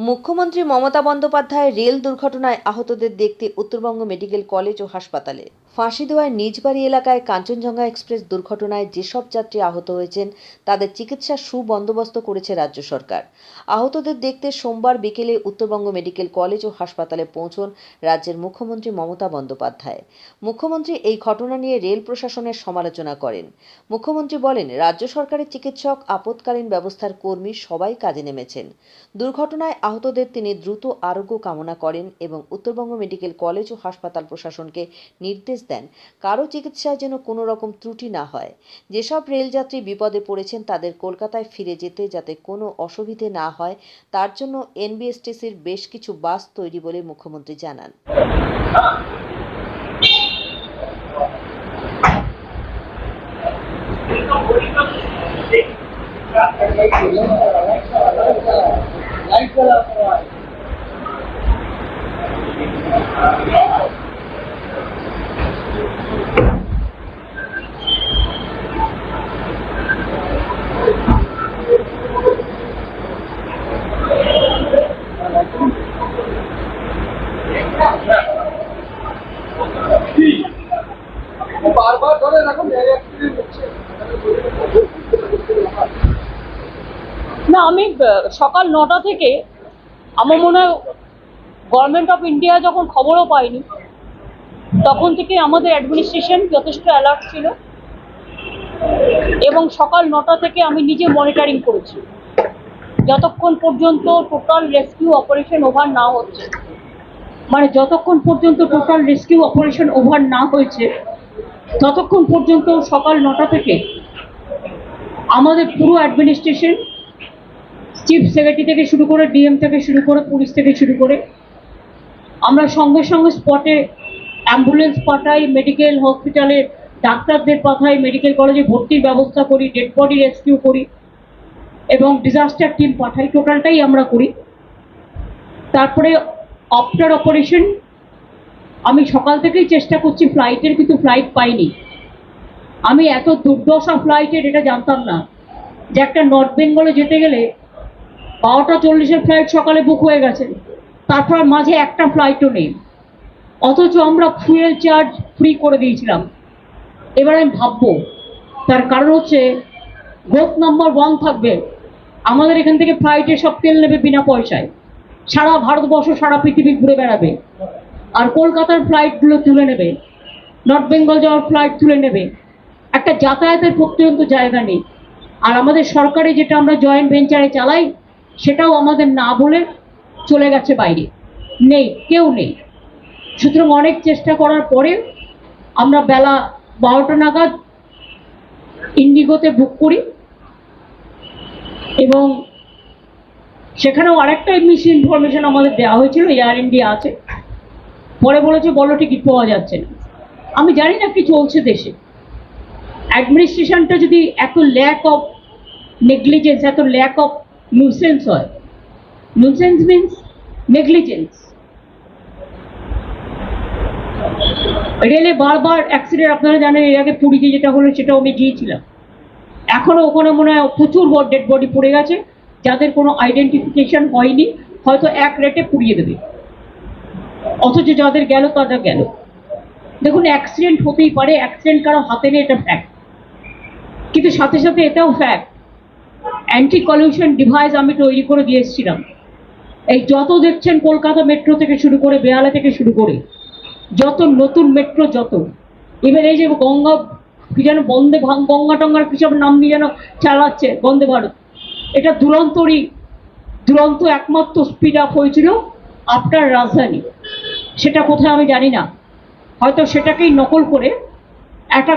মুখ্যমন্ত্রী মমতা বন্দ্যোপাধ্যায় রেল দুর্ঘটনায় আহতদের দেখতে উত্তরবঙ্গ মেডিকেল কলেজ ও হাসপাতালে। ফাঁসি দেওয়ার নিজবাড়ি এলাকায় কাঞ্চনজঙ্ঘা এক্সপ্রেস দুর্ঘটনায় যেসব যাত্রী আহত হয়েছেন, তাদের চিকিৎসার সুবন্দোবস্ত করেছে রাজ্য সরকার। আহতদের দেখতে সোমবার বিকেলে উত্তরবঙ্গ মেডিকেল কলেজ ও হাসপাতালে পৌঁছন রাজ্যের মুখ্যমন্ত্রী মমতা বন্দ্যোপাধ্যায়। মুখ্যমন্ত্রী এই ঘটনা নিয়ে রেল প্রশাসনের সমালোচনা করেন। মুখ্যমন্ত্রী বলেন, রাজ্য সরকারের চিকিৎসক আপৎকালীন ব্যবস্থার কর্মী সবাই কাজে নেমেছেন। দুর্ঘটনায় আহতদের তিনি দ্রুত আরোগ্য কামনা করেন এবং উত্তরবঙ্গ মেডিকেল কলেজ ও হাসপাতাল প্রশাসনকে নির্দেশ দেন। কারও চিকিৎসায় যেন কোনো রকম ত্রুটি না হয়। যেসব রেলযাত্রী বিপদে পড়েছেন, তাদের কলকাতায় ফিরে যেতে যাতে কোনো অসুবিধে না হয়, তার জন্য এনবিএসটিসির বেশ কিছু বাস তৈরি বলে মুখ্যমন্ত্রী জানান ধরে এখন অ্যাক্সিডেন্ট হচ্ছে না আমি সকাল নটা থেকে আমার মনে হয় গভর্নমেন্ট অফ ইন্ডিয়া যখন খবরও পাইনি, তখন থেকে আমাদের অ্যাডমিনিস্ট্রেশন যথেষ্ট অ্যালার্ট ছিল এবং সকাল নটা থেকে আমি নিজে মনিটরিং করেছি। যতক্ষণ পর্যন্ত টোটাল রেস্কিউ অপারেশন ওভার না হচ্ছে মানে যতক্ষণ পর্যন্ত টোটাল রেস্কিউ অপারেশন ওভার না হয়েছে, ততক্ষণ পর্যন্ত সকাল নটা থেকে আমাদের পুরো অ্যাডমিনিস্ট্রেশন চিফ সেক্রেটারি থেকে শুরু করে ডিএম থেকে শুরু করে পুলিশ থেকে শুরু করে আমরা সঙ্গে সঙ্গে স্পটে অ্যাম্বুলেন্স পাঠাই মেডিকেল হসপিটালে ডাক্তারদের পাঠাই মেডিকেল কলেজে ভর্তির ব্যবস্থা করি ডেড বডি রেস্কিউ করি এবং ডিজাস্টার টিম পাঠাই। টোটালটাই আমরা করি। তারপরে আফটার অপারেশন আমি সকাল থেকেই চেষ্টা করছি ফ্লাইটের কিন্তু ফ্লাইট পাইনি। আমি এত দুর্দশা ফ্লাইটের এটা জানতাম না। যে একটা নর্থ বেঙ্গলে যেতে গেলে বারোটা চল্লিশের ফ্লাইট সকালে বুক হয়ে গেছে। তারপর মাঝে একটা ফ্লাইটও নেই। অথচ আমরা ফুয়েল চার্জ ফ্রি করে দিয়েছিলাম। এবার আমি ভাববো, তার কারণ হচ্ছে গ্রোথ নাম্বার ওয়ান থাকবে। আমাদের এখান থেকে ফ্লাইটে সব তেল নেবে বিনা পয়সায়। সারা ভারতবর্ষ, সারা পৃথিবী ঘুরে বেড়াবে। আর কলকাতার ফ্লাইটগুলো তুলে নেবে। নর্থ বেঙ্গল যাওয়ার ফ্লাইট তুলে নেবে। একটা যাতায়াতের প্রত্যন্ত জায়গা নেই। আর আমাদের সরকারি যেটা আমরা জয়েন্ট ভেঞ্চারে চালাই সেটাও আমাদের না বলে চলে গেছে বাইরে। নেই, কেউ নেই। সুতরাং অনেক চেষ্টা করার পরে আমরা বেলা বারোটা নাগাদ ইন্ডিগোতে বুক করি এবং সেখানেও আরেকটা মিস ইনফরমেশন আমাদের দেওয়া হয়েছিল এয়ার ইন্ডিয়া আছে। পরে বলেছে, বলো টিকিট পাওয়া যাচ্ছে না। আমি জানি না কি চলছে দেশে। অ্যাডমিনিস্ট্রেশনটা যদি এত ল্যাক অফ নেগলিজেন্স এত ল্যাক অফ নিউসেন্স হয়। নিউসেন্স মিনস নেগলিজেন্স রেলে বারবার অ্যাক্সিডেন্ট আপনারা জানেন, এর আগে পুরীতে যেটা হলো, সেটাও আমি গিয়েছিলাম। এখনও ওখানে মনে হয় প্রচুর ডেড বডি পড়ে গেছে, যাদের কোনো আইডেন্টিফিকেশন হয়নি, হয়তো এক রেটে পুড়িয়ে দেবে। অথচ যাদের গেল তারা গেল। দেখুন অ্যাক্সিডেন্ট হতেই পারে অ্যাক্সিডেন্ট কারও হাতে নেই, এটা ফ্যাক্ট কিন্তু সাথে সাথে এটাও ফ্যাক্ট অ্যান্টি কলিউশন ডিভাইস আমি তৈরি করে দিয়ে এসেছিলাম। এই যত দেখছেন কলকাতা মেট্রো থেকে শুরু করে বেহালা থেকে শুরু করে, যত নতুন মেট্রো যত এবার এই যে গঙ্গা কি যেন বন্দে গঙ্গা টঙ্গার কি সব নাম দিয়ে যেন চালাচ্ছে বন্দে ভারত, এটা দুরন্তরই, দুরন্ত একমাত্র স্পিড আপ হয়েছিল আফটার রাজধানী। সেটা কোথায় আমি জানি না। হয়তো সেটাকেই নকল করে একটা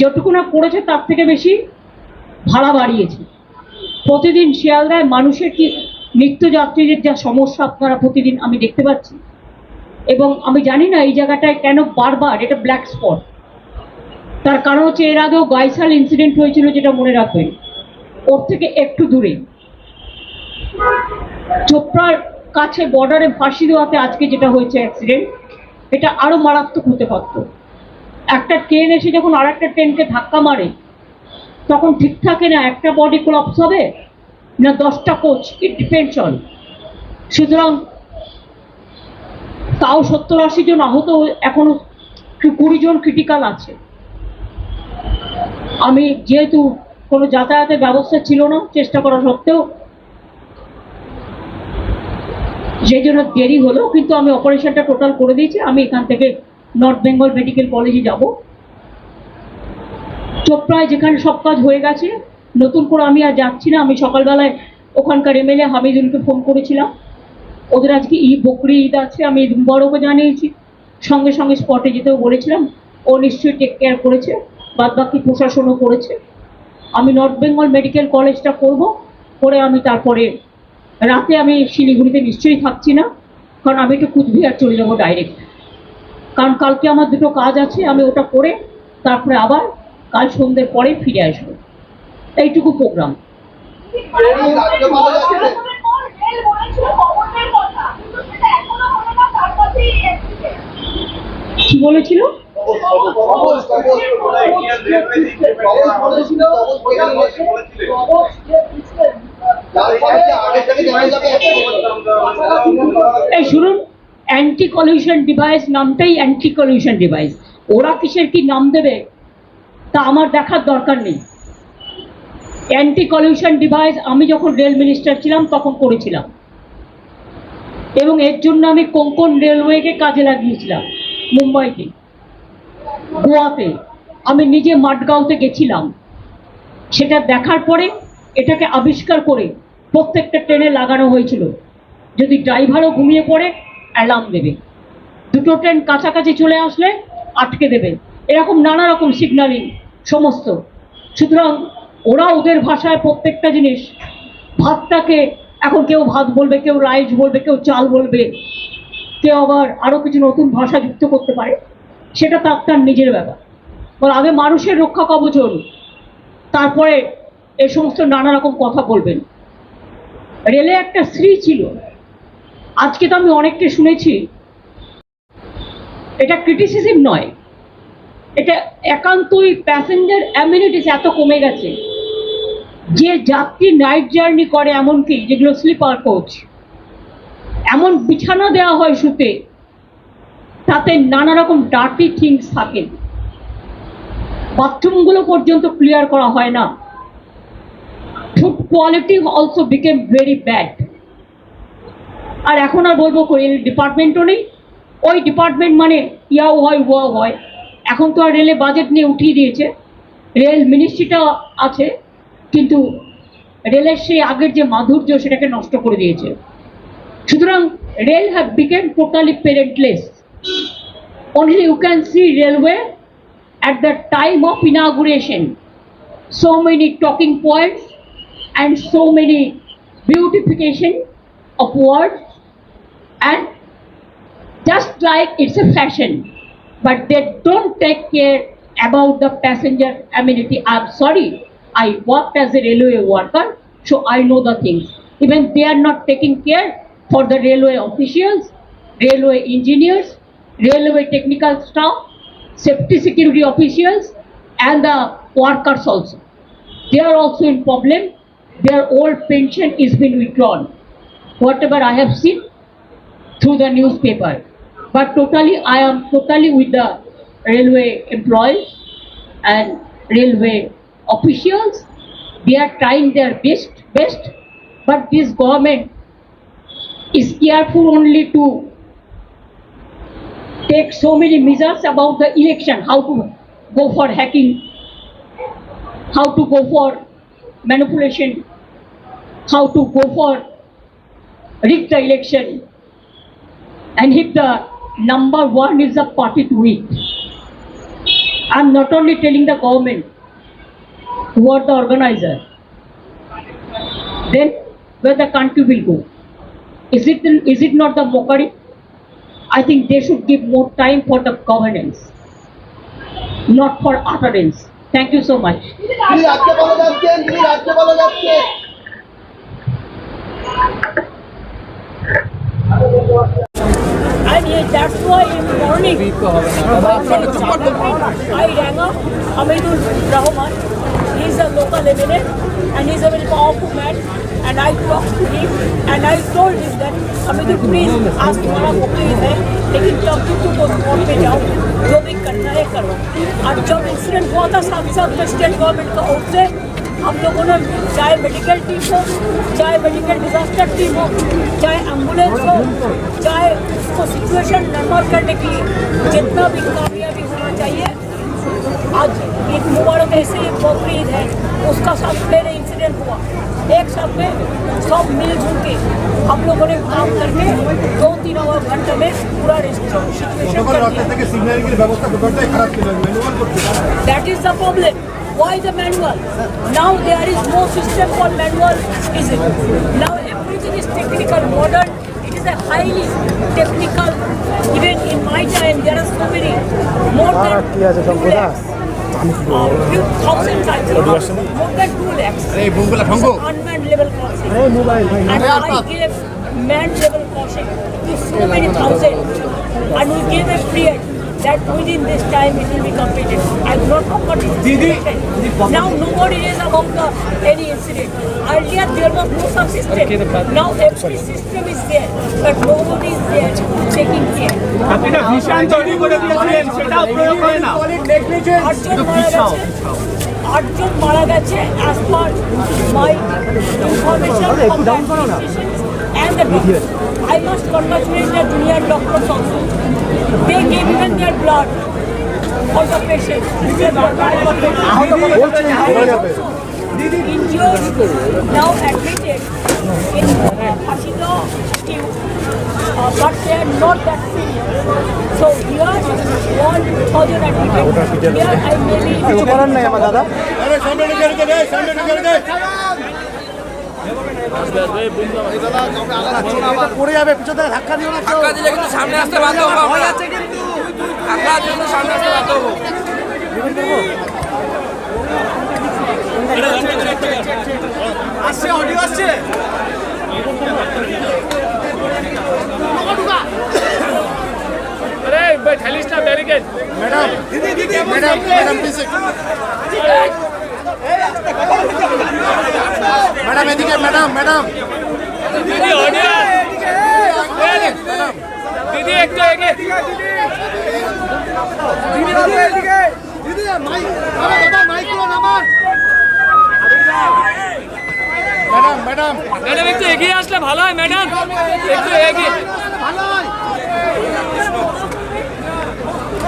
যেটুকু না করেছে তার থেকে বেশি ভাড়া বাড়িয়েছে। প্রতিদিন শিয়ালদায় মানুষের কি নিত্যযাত্রীদের যা সমস্যা আপনারা প্রতিদিন আমি দেখতে পাচ্ছি। এবং আমি জানি না এই জায়গাটায় কেন বারবার এটা ব্ল্যাক স্পট তার কারণ হচ্ছে এর আগেও গাইসাল ইনসিডেন্ট হয়েছিল যেটা মনে রাখবেন। ওর থেকে একটু দূরে। চোপড়ার কাছে বর্ডারে ফাঁসি দেওয়াতে আজকে যেটা হয়েছে অ্যাক্সিডেন্ট এটা আরও মারাত্মক হতে পারত। একটা ট্রেন এসে যখন আর একটা ট্রেনকে ধাক্কা মারে তখন ঠিক থাকে না একটা বডি কোলাপস হবে, না দশটা কোচ ইট ডিপেন্ডস অন সুতরাং তাও সত্তর আশি জন আহত এখনও কুড়ি জন ক্রিটিক্যাল আছে। আমি যেহেতু কোনো যাতায়াতের ব্যবস্থা ছিল না, চেষ্টা করা সত্ত্বেও, সেই জন্য দেরি হলো, কিন্তু আমি অপারেশনটা টোটাল করে দিয়েছি। আমি এখান থেকে নর্থ বেঙ্গল মেডিকেল কলেজে যাব। চোপড়ায় যেখানে সব কাজ হয়ে গেছে, নতুন করে আমি আর যাচ্ছি না, আমি সকালবেলায় ওখানকার এমএলএ হামিদুলকে ফোন করেছিলাম। ওদের আজকে ঈদ, বকরি ঈদ আছে, আমি বড়কে জানিয়েছি। সঙ্গে সঙ্গে স্পটে যেতেও বলেছিলাম, ও নিশ্চয়ই টেক কেয়ার করেছে বাদ বাকি প্রশাসনও করেছে। আমি নর্থ বেঙ্গল মেডিকেল কলেজটা করব, করে আমি তারপরে রাতে আমি শিলিগুড়িতে নিশ্চয়ই থাকছি না, কারণ আমি একটু কুচবিহার চলে যাব ডাইরেক্ট কারণ কালকে আমার দুটো কাজ আছে, আমি ওটা করে তারপরে আবার কাল সন্ধ্যের পরে ফিরে আসব। এইটুকু প্রোগ্রাম কি বলেছিল? এই শুনুন অ্যান্টি কলিউশন ডিভাইস নামটাই অ্যান্টি কলিউশন ডিভাইস ওরা কিসের কি নাম দেবে? তা আমার দেখার দরকার নেই। অ্যান্টি কলিউশন ডিভাইস আমি যখন রেল মিনিস্টার ছিলাম, তখন করেছিলাম। এবং এর জন্য আমি কোঙ্কন রেলওয়েকে কাজে লাগিয়েছিলাম মুম্বাইতে গোয়াতে। আমি নিজে মাডগাঁওতে গেছিলাম। সেটা দেখার পরে এটাকে আবিষ্কার করে প্রত্যেকটা ট্রেনে লাগানো হয়েছিল। যদি ড্রাইভারও ঘুমিয়ে পড়ে অ্যালার্ম দেবে। দুটো ট্রেন কাছাকাছি চলে আসলে আটকে দেবে। এরকম নানা রকম সিগন্যালিং সমস্ত। সুতরাং ওরা ওদের ভাষায় প্রত্যেকটা জিনিস, ভাতটাকে এখন কেউ ভাত বলবে, কেউ রাইস বলবে, কেউ চাল বলবে, কেউ আবার আরও কিছু নতুন ভাষা যুক্ত করতে পারে, সেটা তার তার নিজের ব্যাপার। বল আগে মানুষের রক্ষা কবচন তারপরে এ সমস্ত নানা রকম কথা বলবেন। রেলে একটা শ্রী ছিল, আজকে তো আমি অনেককে শুনেছি, এটা ক্রিটিসিজম নয়। এটা একান্তই প্যাসেঞ্জার অ্যামিনিটিস এত কমে গেছে। যে যাত্রী নাইট জার্নি করে এমনকি যেগুলো স্লিপার কোচ এমন বিছানা দেওয়া হয় শুতে, তাতে নানা রকম ডার্টি থিংস থাকে। বাথরুমগুলো পর্যন্ত ক্লিয়ার করা হয় না। Food quality also become very bad আর এখন আর বলব রেল ডিপার্টমেন্টও নেই। ওই ডিপার্টমেন্ট মানে ইয়াও হয়, ওয়াও হয়। এখন তো আর রেলে বাজেট নিয়ে উঠিয়ে দিয়েছে। রেল মিনিস্ট্রিটা আছে, কিন্তু রেলের সেই আগের যে মাধুর্য সেটাকে নষ্ট করে দিয়েছে। সুতরাং rail have become totally parentless only you can see railway at the time of inauguration so many talking points and so many beautification of ward and just like it's a fashion but they don't take care about the passenger amenity. I'm sorry. I worked as a railway worker so i know the things. Even they are not taking care for the railway officials railway engineers railway technical staff safety security officials and the workers also. They are also in problem. Their old pension is been withdrawn. Whatever i have seen through the newspaper. But totally, I am totally with the railway employees and railway officials. They are trying their best, best, but this government is careful only to take so many measures about the election, how to go for hacking, how to go for manipulation, how to go for rig the election, and if the number one is the party to it. I'm not only telling the government who are the organizer, then where the country will go. Is it, is it not the mockery? I think they should give more time for the governance, not for utterance. Thank you so much. I mean, that's why in the morning, I rang up Hamidul Rahman. He's a local eminent and he's a very powerful man. And I talked to him and I told him that Hamidul, please ask तुम्हारा मुख्य है लेकिन तब भी तुम उस court में जाओ जो भी करना है करो और जब इंसिडेंट हुआ था साथ साथ में स्टेट गवर्नमेंट का ओर से हम लोगों ने चाहे मेडिकल टीम हो चाहे मेडिकल डिजास्टर टीम हो चाहे एंबुलेंस हो चाहे उसको सिचुएशन नॉर्मल करने के लिए जितना भी कामयाबी होना चाहिए आज एक मुबारक ऐसे एक बकरीद है उसका सब पहले इंसिडेंट हुआ। एक साथ में सब मिलजुल के हम लोगों ने काम करके दो तीन और घंटे में पूरा situation that is the problem Why the manual? Now there is no system for manual, is it? Now everything is technical, modern. It is a highly technical. Even in my time, there are so many more than two lakhs. Uh, few thousands, I think. More than two lakhs. বোমগুলা ভঙ্গ Unmanned level crossing. And I gave manned level crossing to so many thousands. And we gave a period that within this time it will be completed. I do not know what is completed. Now nobody is about the, any incident. Earlier there was no such system. Now every sorry. system is there, but nobody is there taking care. এটা ভীষণ তৈরি করে দিয়েছিলেন সেটাও প্রয়োগ হয় না আটজন মারা গেছে আটজন মারা গেছে as per my information and the doctors. I must congratulate the junior doctors also. They gave even their blood for the patient. Injured, now admitted in uh, Hashida uh, but they are not that serious. So here, one thousand admitted. Here I may পড়ে যাবে পিছন থেকে ধাক্কা দিও না ধাক্কা দিলে কিন্তু সামনে আসতে বাধ্য হব আমরা। ধাক্কা দিলে কিন্তু সামনে আসতে বাধ্য হব। আসছে অডিও আসছে। আরে ঠেলিস না barricade madam madam madam please madam এদিকে ম্যাডাম ম্যাডাম দিদি দিদি একটু এগে দিদি মাইক আরে দাদা মাইক নামান ম্যাডাম ম্যাডাম ম্যাডাম একটু এগিয়ে আসলে ভালো হয় ম্যাডাম। একটু এগিয়ে। ভালো হয়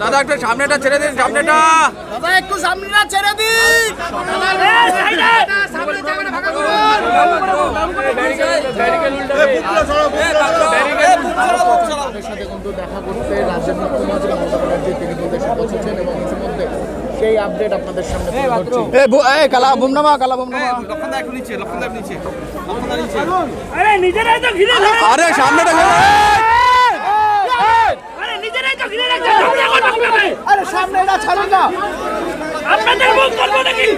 দাদা একটু সামনেটা ছেড়ে দিন সামনেটা। দাদা একটু সামনেটা ছেড়ে দিন সাথে কিন্তু দেখা করতে রাজ্যের মুখ্যমন্ত্রী মমতা ব্যানার্জি তিনি কিন্তু পৌঁছেছেন এবং ইতিমধ্যে সেই আপডেট আপনাদের সামনে এ কালা বুম কালা বুম লক্ষণদা একটু নিচে লক্ষণদা একটু নিচে আরে নিজেরাই তো ঘিরে আরে সামনেটা আরে নিজেরাই তো ঘিরে রাখছে আমরা এখন আপনাদের আরে সামনে এটা ছাড়ুন না মুখ করব নাকি?